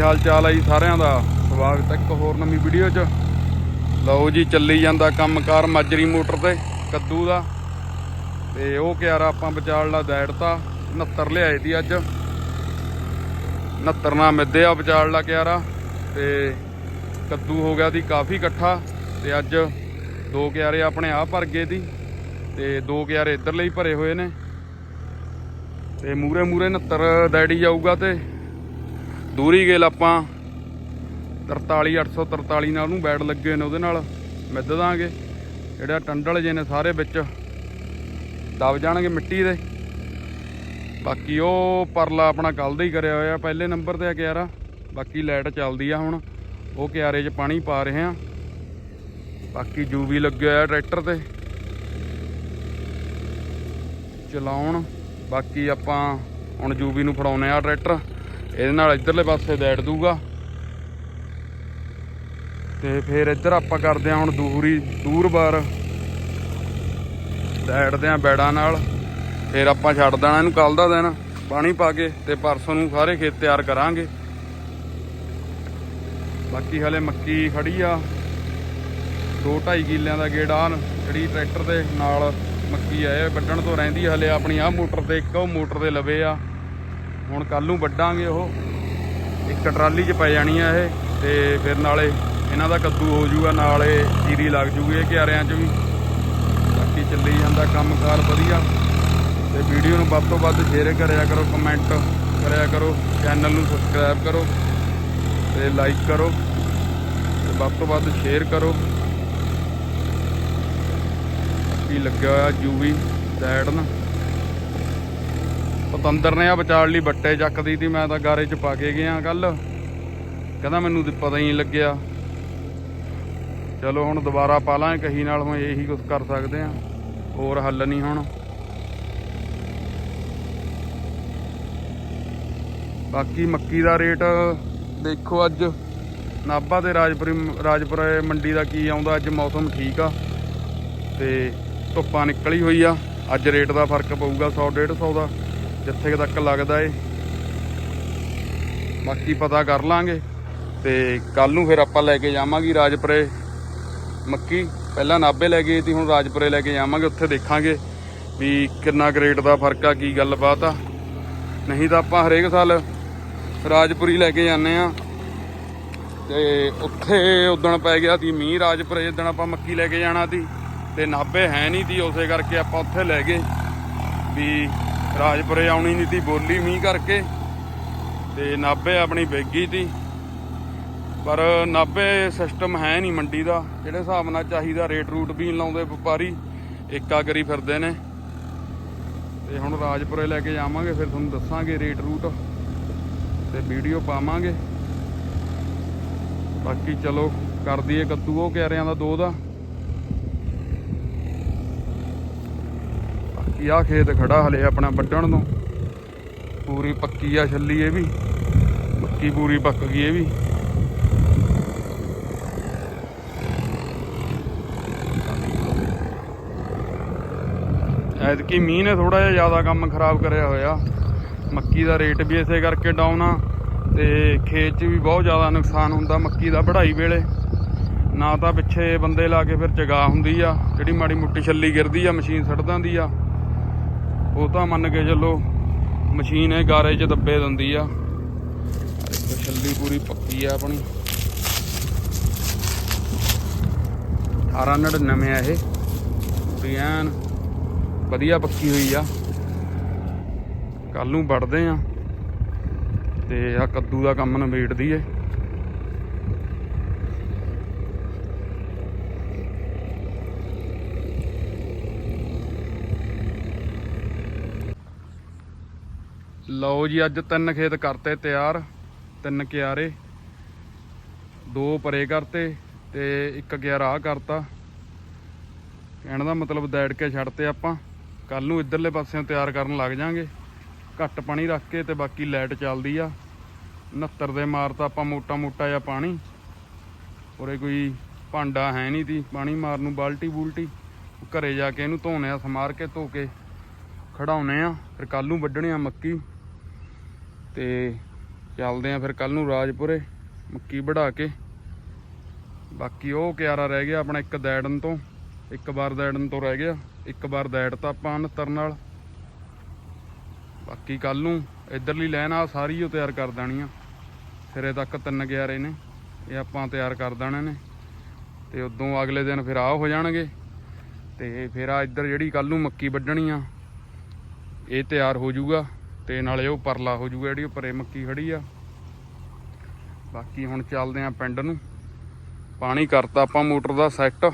ਹਾਲ ਚਾਲ ਆ ਜੀ ਸਾਰਿਆਂ ਦਾ? ਸਵਾਗਤ ਹੈ ਇੱਕ ਹੋਰ ਨਵੀਂ ਵੀਡੀਓ 'ਚ। ਲਓ ਜੀ, ਚੱਲੀ ਜਾਂਦਾ ਕੰਮਕਾਰ ਮਾਜਰੀ ਮੋਟਰ ਤੇ, ਕੱਦੂ ਦਾ। ਤੇ ਉਹ ਕਿਆਰਾ ਆਪਾਂ ਵਿਚਾਲ ਲਾ ਦੈੜਤਾ 69 ਲਿਆਏ ਦੀ ਅੱਜ। 69 ਨਾਲ ਮਿੱਦੇ ਆ ਵਿਚਾਲ ਕਿਆਰਾ ਤੇ ਕੱਦੂ ਹੋ ਗਿਆ ਦੀ ਕਾਫੀ ਇਕੱਠਾ। ਤੇ ਅੱਜ ਦੋ ਕਿਆਰੇ ਆਪਣੇ ਆ ਭਰ ਗਏ ਦੀ, ਤੇ ਦੋ ਕਿਆਰੇ ਇੱਧਰ ਲਈ ਭਰੇ ਹੋਏ ਨੇ। ਤੇ ਮੂਰੇ ਮੂਰੇ 69 ਡੈਡੀ ਜਾਊਗਾ ਤੇ ਦੂਰੀ ਗੇਲ ਆਪਾਂ 43 843 ਨਾਲ ਉਹਨੂੰ ਬੈਡ ਲੱਗੇ ਨੇ ਉਹਦੇ ਨਾਲ। ਮਿੱਧ ਦਾਂਗੇ। ਜਿਹੜਾ ਟੰਡਲ ਜੇ ਨੇ ਸਾਰੇ ਵਿੱਚ। ਦਬ ਜਾਣਗੇ ਮਿੱਟੀ ਦੇ। ਬਾਕੀ ਉਹ ਪਰਲਾ ਆਪਣਾ ਕੱਲ ਦਾ ਹੀ ਕਰਿਆ ਹੋਇਆ। ਪਹਿਲੇ ਨੰਬਰ ਤੇ ਆ ਕਿਆਰਾ। ਬਾਕੀ ਲਾਈਟ ਚੱਲਦੀ ਆ ਹੁਣ। ਉਹ ਕਿਆਰੇ 'ਚ ਪਾਣੀ ਪਾ ਰਹੇ ਆ ਬਾਕੀ ਜੂ ਵੀ ਲੱਗਿਆ ਹੋਇਆ ਟਰੈਕਟਰ ਤੇ। ਚਲਾਉਣ। ਬਾਕੀ ਆਪਾਂ ਹੁਣ ਜੂਬੀ ਨੂੰ ਫੜਾਉਨੇ ਆ ਟਰੈਕਟਰ। ਇਹਦੇ ਨਾਲ ਇਧਰਲੇ ਪਾਸੇ ਦੈੜ ਦੂਗਾ ਤੇ ਫਿਰ ਇੱਧਰ ਆਪਾਂ ਕਰਦੇ ਆ ਹੁਣ ਦੂਰੀ, ਦੂਰ ਬਾਰ। ਦੈੜਦੇ ਆ ਬੈੜਾਂ ਨਾਲ। ਫਿਰ ਆਪਾਂ ਛੱਡ ਦੇਣਾ ਇਹਨੂੰ ਕੱਲ ਦਾ ਦਿਨ, ਪਾਣੀ ਪਾ ਕੇ ਤੇ ਪਰਸੋਂ ਨੂੰ ਸਾਰੇ ਖੇਤ ਤਿਆਰ ਕਰਾਂਗੇ। ਬਾਕੀ ਹਲੇ ਮੱਕੀ ਖੜੀ ਆ। 2.5 ਕਿੱਲਿਆਂ ਦਾ ਗੇੜ ਗੇੜਾ ਜਿਹੜੀ ਟਰੈਕਟਰ ਦੇ ਨਾਲ ਮੱਕੀ ਆ ਇਹ ਵੱਢਣ ਤੋਂ ਰਹਿੰਦੀ ਆ। ਹਲੇ ਆਪਣੀ ਆ ਮੋਟਰ ਤੇ, ਇੱਕ ਉਹ ਮੋਟਰ ਦੇ ਲਵੇ ਆ। ਹੁਣ ਕੱਲ ਨੂੰ ਵੱਢਾਂਗੇ ਉਹ। ਇੱਕ ਟਰਾਲੀ 'ਚ ਪੈ ਜਾਣੀ ਆ ਇਹ ਤੇ ਫਿਰ ਨਾਲੇ ਇਹਨਾਂ ਦਾ ਕੱਦੂ ਹੋ ਜਾਊਗਾ ਨਾਲੇ ਜੀਰੀ ਲੱਗ ਜੂਗੀ ਇਹ ਕਿਆਰਿਆਂ 'ਚ ਵੀ। ਬਾਕੀ ਚੱਲੀ ਜਾਂਦਾ ਕੰਮਕਾਰ ਵਧੀਆ। ਤੇ ਵੀਡੀਓ ਨੂੰ ਵੱਧ ਤੋਂ ਵੱਧ ਸ਼ੇਅਰ ਕਰਿਆ ਕਰੋ ਕਮੈਂਟ ਕਰਿਆ ਕਰੋ ਚੈਨਲ ਨੂੰ ਸਬਸਕ੍ਰਾਈਬ ਕਰੋ ਤੇ ਲਾਈਕ ਕਰੋ ਤੇ ਵੱਧ ਤੋਂ ਵੱਧ ਸ਼ੇਅਰ ਕਰੋ। ਕੀ ਲੱਗਿਆ ਹੋਇਆ ਜੂਵੀ ਨਾ। ਪਤੰਦਰ ਨੇ ਆ ਵਿਚਾਲ ਲਈ ਬੱਟੇ ਚੱਕਦੀ ਤੀ, ਮੈਂ ਤਾਂ ਗਾਰੇ 'ਚ ਪਾ ਕੇ ਗਿਆ ਕੱਲ ਕਹਿੰਦਾ ਮੈਨੂੰ ਪਤਾ ਹੀ ਨਹੀਂ ਲੱਗਿਆ। ਚਲੋ ਹੁਣ ਦੁਬਾਰਾ ਪਾ ਲਾਂ, ਕਹੀ ਨਾਲ ਹੁਣ ਇਹੀ ਕੁਝ ਕਰ ਸਕਦੇ ਆ। ਹੋਰ ਹੱਲ ਨਹੀਂ ਹੁਣ। ਬਾਕੀ ਮੱਕੀ ਦਾ ਰੇਟ ਦੇਖੋ ਅੱਜ। ਨਾਭਾ ਤੇ ਰਾਜਪੁਰੀ, ਰਾਜਪੁਰੇ ਮੰਡੀ ਦਾ ਕੀ ਆਉਂਦਾ, ਅੱਜ ਮੌਸਮ ਠੀਕ ਆ। ਤੇ ਧੁੱਪਾਂ ਨਿਕਲੀ ਹੋਈ ਆ। ਅੱਜ ਰੇਟ ਦਾ ਫ਼ਰਕ ਪਊਗਾ 100 150 ਦਾ। ਜਿੱਥੇ ਕੁ ਤੱਕ ਲੱਗਦਾ ਏ। ਬਾਕੀ ਪਤਾ ਕਰ ਲਾਂਗੇ। ਤੇ ਕੱਲ ਨੂੰ ਫਿਰ ਆਪਾਂ ਲੈ ਕੇ ਜਾਵਾਂਗੇ ਰਾਜਪੁਰੇ। ਮੱਕੀ, ਪਹਿਲਾਂ ਨਾਭੇ ਲੈ ਗਏ ਸੀ, ਹੁਣ ਰਾਜਪੁਰੇ ਲੈ ਕੇ ਜਾਵਾਂਗੇ, ਉੱਥੇ ਦੇਖਾਂਗੇ ਵੀ ਕਿੰਨਾ ਕੁ ਰੇਟ ਦਾ ਫ਼ਰਕ ਆ, ਕੀ ਗੱਲਬਾਤ ਆ। ਨਹੀਂ ਤਾਂ ਆਪਾਂ ਹਰੇਕ ਸਾਲ ਰਾਜਪੁਰੀ ਲੈ ਕੇ ਜਾਂਦੇ ਆ। ਤੇ ਉੱਥੇ ਉਦਣ ਪੈ ਗਿਆ ਸੀ ਮੀਂਹ ਰਾਜਪੁਰੇ, ਜਿੱਦਣ ਆਪਾਂ ਮੱਕੀ ਲੈ ਕੇ ਜਾਣਾ ਸੀ। ਤੇ ਨਾਭੇ ਹੈ ਨਹੀਂ ਸੀ, ਉਸੇ ਕਰਕੇ ਆਪਾਂ ਉੱਥੇ ਲੈ ਗਏ। ਵੀ ਰਾਜਪੁਰੇ ਆਉਣੀ ਨਹੀਂ ਸੀ ਬੋਲੀ ਮੀਂਹ ਕਰਕੇ ਤੇ ਨਾਭੇ ਆਪਣੀ ਵੇਗੀ ਤੀ। ਪਰ ਨਾਭੇ ਸਿਸਟਮ ਹੈ ਨਹੀਂ ਮੰਡੀ ਦਾ, ਜਿਹੜੇ ਹਿਸਾਬ ਨਾਲ ਚਾਹੀਦਾ ਰੇਟ ਰੂਟ ਵੀ ਨੀ ਲਾਉਂਦੇ ਵਪਾਰੀ, ਏਕਾ ਕਰੀ ਫਿਰਦੇ ਨੇ। ਤੇ ਹੁਣ ਰਾਜਪੁਰੇ ਲੈ ਕੇ ਜਾਵਾਂਗੇ, ਫਿਰ ਤੁਹਾਨੂੰ ਦੱਸਾਂਗੇ ਰੇਟ ਰੂਟ ਤੇ ਵੀਡੀਓ ਪਾਵਾਂਗੇ। ਬਾਕੀ ਚਲੋ, ਕਰ ਦਈਏ ਕੱਦੂ ਉਹ ਕਿਆਰਿਆਂ ਦਾ ਦੋ ਦਾ। ਬਾਕੀ ਆ ਖੇਤ ਖੜਾ ਹਲੇ ਆਪਣਾ ਵੱਢਣ ਤੋਂ ਪੂਰੀ ਪੱਕੀ ਆ ਛੱਲੀ ਇਹ ਵੀ। ਮੱਕੀ ਪੂਰੀ ਪੱਕ ਗਈ ਇਹ ਵੀ। ਐਤਕੀ ਮੀਂਹ ਨੇ ਥੋੜਾ ਜਿਹਾ ਜ਼ਿਆਦਾ ਕੰਮ ਖਰਾਬ ਕਰਿਆ ਹੋਇਆ। ਮੱਕੀ ਦਾ ਰੇਟ ਵੀ ਇਸੇ ਕਰਕੇ ਡਾਊਨ ਆ। ਤੇ ਖੇਤ 'ਚ ਵੀ ਬਹੁਤ ਜ਼ਿਆਦਾ ਨੁਕਸਾਨ ਹੁੰਦਾ ਮੱਕੀ ਦਾ ਵਢਾਈ ਵੇਲੇ। ਨਾ ਤਾਂ ਪਿੱਛੇ ਬੰਦੇ ਲਾ ਕੇ ਫਿਰ ਜਗਾ ਹੁੰਦੀ ਆ। ਜਿਹੜੀ ਮਾੜੀ ਮੁੱਟੀ ਛੱਲੀ ਗਿਰਦੀ ਆ, ਮਸ਼ੀਨ ਸੱਟ ਦਿੰਦੀ ਆ। ਉਹ ਤਾਂ ਮੰਨ ਕੇ ਚੱਲੋ ਮਸ਼ੀਨ ਇਹ ਗਾਰੇ 'ਚ ਦੱਬੇ ਦਿੰਦੀ ਆ। ਦੇਖੋ ਛੱਲੀ ਪੂਰੀ ਪੱਕੀ ਆ ਆਪਣੀ। 1899 ਆ ਇਹ। ਪੂਰੀ ਐਨ ਵਧੀਆ ਪੱਕੀ ਹੋਈ ਆ। ਕੱਲ ਨੂੰ ਵੜਦੇ ਆ। ਤੇ ਆ ਕੱਦੂ ਦਾ ਕੰਮ ਨਿਬੇੜਦੀ ਦਈਏ ਲਓ ਜੀ, ਅੱਜ ਤਿੰਨ ਖੇਤ ਕਰਤੇ ਤਿਆਰ, ਤਿੰਨ ਕਿਆਰੇ। ਦੋ ਪਰੇ ਕਰਤੇ ਤੇ ਇੱਕ ਕਿਆਰਾ ਆ ਕਰਤਾ। ਕਹਿਣ ਦਾ ਮਤਲਬ ਦੈੜ ਕੇ ਛੱਡਤੇ ਆਪਾਂ। ਕੱਲ ਨੂੰ ਇਧਰਲੇ ਪਾਸਿਓਂ ਤਿਆਰ ਕਰਨ ਲੱਗ ਜਾਾਂਗੇ। ਘੱਟ ਪਾਣੀ ਰੱਖ ਕੇ ਤੇ ਬਾਕੀ ਲਾਈਟ ਚੱਲਦੀ ਆ। 69 ਦੇ ਮਾਰਤਾ ਆਪਾਂ ਮੋਟਾ ਮੋਟਾ ਜਿਹਾ ਪਾਣੀ। ਉਰੇ ਕੋਈ ਭਾਂਡਾ ਹੈ ਨਹੀਂ ਤੀ ਪਾਣੀ ਮਾਰਨ ਨੂੰ ਬਾਲਟੀ ਬੂਲਟੀ। ਘਰੇ ਜਾ ਕੇ ਇਹਨੂੰ ਧੋਨੇ ਆ ਸਮਾਰ ਕੇ ਧੋ ਕੇ ਖੜਾਉਨੇ ਆ। ਫਿਰ ਕੱਲ ਨੂੰ ਵੱਢਣੇ ਆ ਮੱਕੀ। ਤੇ ਚੱਲਦੇ ਆ ਫਿਰ ਕੱਲ ਨੂੰ ਰਾਜਪੁਰੇ ਮੱਕੀ ਵਢਾ ਕੇ। ਬਾਕੀ ਉਹ ਕਿਆਰਾ ਰਹਿ ਗਿਆ ਆਪਣਾ ਇੱਕ ਦੈੜਨ ਤੋਂ, ਇੱਕ ਵਾਰ ਦੈੜਨ ਤੋਂ ਰਹਿ ਗਿਆ, ਇੱਕ ਵਾਰ ਦੈੜ ਤਾਂ ਆਪਾਂ 69 ਨਾਲ। ਬਾਕੀ ਕੱਲ ਨੂੰ ਇਧਰਲੀ ਲਾਈਨ ਆ ਸਾਰੀ ਉਹ ਤਿਆਰ ਕਰ ਦੇਣੀ ਆ। ਸਿਰੇ ਤੱਕ ਤਿੰਨ ਗਿਆਰੇ ਨੇ, ਇਹ ਆਪਾਂ ਤਿਆਰ ਕਰ ਦੇਣੇ ਨੇ। ਤੇ ਉਦੋਂ ਅਗਲੇ ਦਿਨ ਫਿਰ ਆਹ ਹੋ ਜਾਣਗੇ। ਤੇ ਫਿਰ ਆ ਇੱਧਰ ਜਿਹੜੀ ਕੱਲ ਨੂੰ ਮੱਕੀ ਵੱਢਣੀ ਆ, ਇਹ ਤਿਆਰ ਹੋ ਜਾਊਗਾ। ਤੇ ਨਾਲੇ ਉਹ ਪਰਲਾ ਹੋ ਜਾਊਗਾ ਜਿਹੜੀ ਉਹ ਮੱਕੀ ਖੜੀ ਆ। ਬਾਕੀ ਹੁਣ ਚੱਲਦੇ ਆ ਪਿੰਡ ਨੂੰ। ਪਾਣੀ ਕਰਤਾ ਆਪਾਂ ਮੋਟਰ ਦਾ ਸੈੱਟ।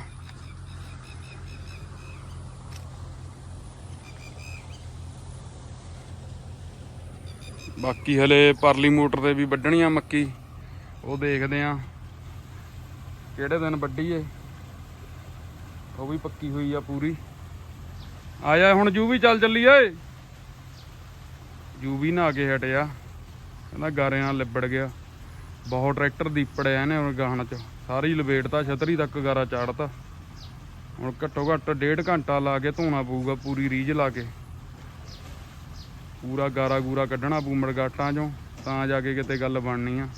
ਬਾਕੀ ਹਲੇ ਪਰਲੀ ਮੋਟਰ ਤੇ ਵੀ ਵੱਢਣੀ ਆ ਮੱਕੀ। ਉਹ ਦੇਖਦੇ ਆ ਕਿਹੜੇ ਦਿਨ ਵੱਢੀ ਏ ਉਹ ਵੀ ਪੱਕੀ ਹੋਈ ਆ ਪੂਰੀ। ਆ ਜਾ ਹੁਣ ਜੂ ਵੀ ਚੱਲ ਚੱਲੀ ਜੂ ਵੀ ਨਾ ਕੇ ਹਟਿਆ ਕਹਿੰਦਾ ਗਾਰਿਆਂ ਨਾਲ ਲਿਬੜ ਗਿਆ। ਬਹੁਤ ਟਰੈਕਟਰ ਦੀਪੜਿਆ ਇਹਨੇ ਹੁਣ ਗਾਹਣ ਚ। ਸਾਰੀ ਲਵੇਟਤਾ ਛਤਰੀ ਤੱਕ ਗਾਰਾ ਚਾੜਤਾ। ਹੁਣ ਘੱਟੋ ਘੱਟ ਡੇਢ ਘੰਟਾ ਲਾ ਕੇ ਧੋਣਾ ਪਊਗਾ, ਪੂਰੀ ਰੀਝ ਲਾ ਕੇ। ਪੂਰਾ ਗਾਰਾ ਗੂਰਾ ਕੱਢਣਾ ਪੂ ਮੜਗਾਟਾਂ ਚੋਂ, ਤਾਂ ਜਾ ਕੇ ਕਿਤੇ ਗੱਲ ਬਣਨੀ ਆ।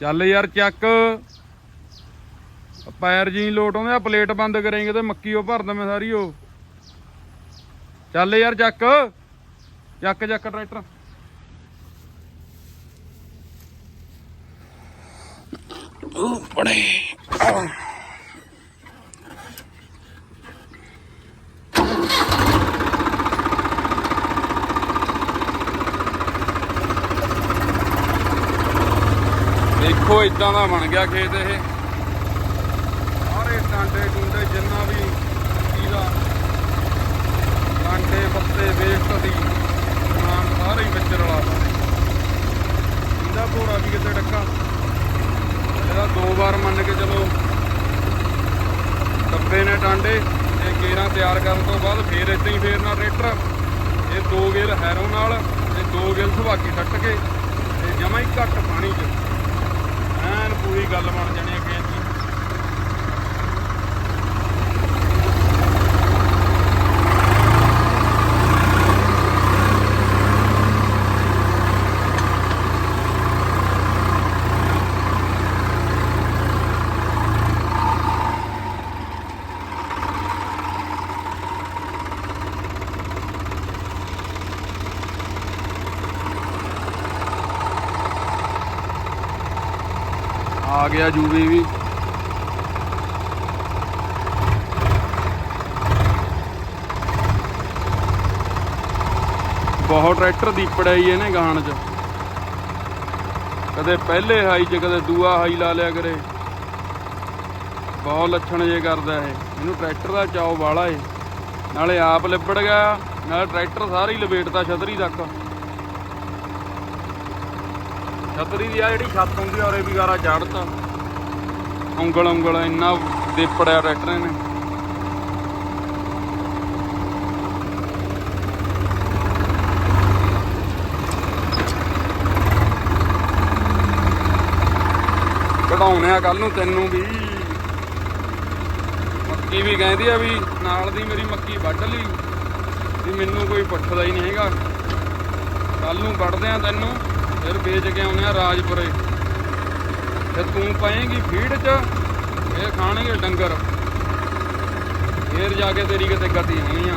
ਚੱਲ ਯਾਰ ਚੱਕ। ਪੈਰ ਜੀ ਲੋਟ ਆਉਂਦੇ ਆ, ਪਲੇਟ ਬੰਦ ਕਰੇਂਗੇ ਤੇ ਮੱਕੀ ਉਹ ਭਰ ਦਵੇਂ ਸਾਰੀ ਉਹ। ਚੱਲ ਯਾਰ ਚੱਕ। ਚੱਕ ਚੱਕ ਟਰੈਕਟਰ। ਉਹ ਬੜੇ ਦੇਖੋ ਇਦਾਂ ਦਾ ਬਣ ਗਿਆ ਖੇਤ ਇਹ। ਸਾਰੇ ਟਾਂਡੇ ਟੁੰਡੇ ਜਿੰਨਾ ਵੀ ਕੀਦਾ ਟਾਂਡੇ ਪੱਤੇ ਵੇਸਟ ਦੀ ਸਾਰੇ ਹੀ ਵਿੱਚ ਰਲਾ ਇਹਦਾ ਭੋਰਾ ਵੀ ਕਿਤੇ ਡੱਕਾ। ਇਹਦਾ ਦੋ ਵਾਰ ਮੰਨ ਕੇ ਚਲੋ ਡੱਬੇ ਨੇ ਟਾਂਡੇ ਇਹ ਗੇਰਾਂ ਤਿਆਰ ਕਰਨ ਤੋਂ ਬਾਅਦ ਫੇਰ ਇੱਦਾਂ ਹੀ ਫੇਰਨਾ ਟਰੈਕਟਰ। ਇਹ ਦੋ ਗੇਲ ਹੈਰੋ ਨਾਲ ਤੇ ਦੋ ਗੇਲ ਸੁਭਾਗੀ ਸੱਟ ਕੇ ਤੇ ਜਮਾ ਹੀ ਘੱਟ ਪਾਣੀ 'ਚ। ਐਨ ਪੂਰੀ ਗੱਲ ਬਣ ਜਾਣੀ ਆ ਗਿਆ ਜੂਵੀ ਵੀ। ਬਹੁਤ ਟਰੈਕਟਰ ਦੀਪੜਿਆ ਹੀ ਇਹਨੇ ਗਾਣ ਚ। ਕਦੇ ਪਹਿਲੇ ਹਾਈ ਚ, ਕਦੇ ਦੂਆ ਹਾਈ ਲਾ ਲਿਆ ਕਰੇ। ਬਹੁਤ ਲੱਛਣ ਜੇ ਕਰਦਾ ਇਹ। ਇਹਨੂੰ ਟਰੈਕਟਰ ਦਾ ਚਾਉ ਵਾਲਾ ਏ। ਨਾਲੇ ਆਪ ਲਿਬੜ ਗਿਆ, ਨਾਲੇ ਟਰੈਕਟਰ ਸਾਰੀ ਲਪੇਟਦਾ ਛਤਰੀ ਤੱਕ। ਛਤਰੀ ਦੀ ਆ ਜਿਹੜੀ ਛੱਤ ਹੁੰਦੀ ਆ ਉਹਰੇ ਵੀ ਗਾਰਾ ਚੜਤਾ ਉਂਗਲ ਉਂਗਲ, ਇੰਨਾ ਦੇਪੜਿਆ ਟਰੈਕਟਰ ਨੇ। ਕਢਾਉਣੇ ਆ ਕੱਲ ਨੂੰ ਤੈਨੂੰ ਵੀ। ਮੱਕੀ ਵੀ ਕਹਿੰਦੀ ਆ ਵੀ ਨਾਲ ਦੀ ਮੇਰੀ ਮੱਕੀ ਵੱਢ ਲਈ। ਵੀ ਮੈਨੂੰ ਕੋਈ ਪੁੱਛਦਾ ਹੀ ਨਹੀਂ ਹੈਗਾ। ਕੱਲ ਨੂੰ ਵੱਢਦੇ ਆ ਤੈਨੂੰ। ਫਿਰ ਵੇਚ ਕੇ ਆਉਣੇ ਆ ਰਾਜਪੁਰੇ। ਤੇ ਤੂੰ ਪਏਂਗੀ ਫੀਡ 'ਚ, ਇਹ ਖਾਣਗੇ ਡੰਗਰ। ਫੇਰ ਜਾ ਕੇ ਤੇਰੀ ਕਿਤੇ ਗਤੀ ਹੋਣੀ ਆ।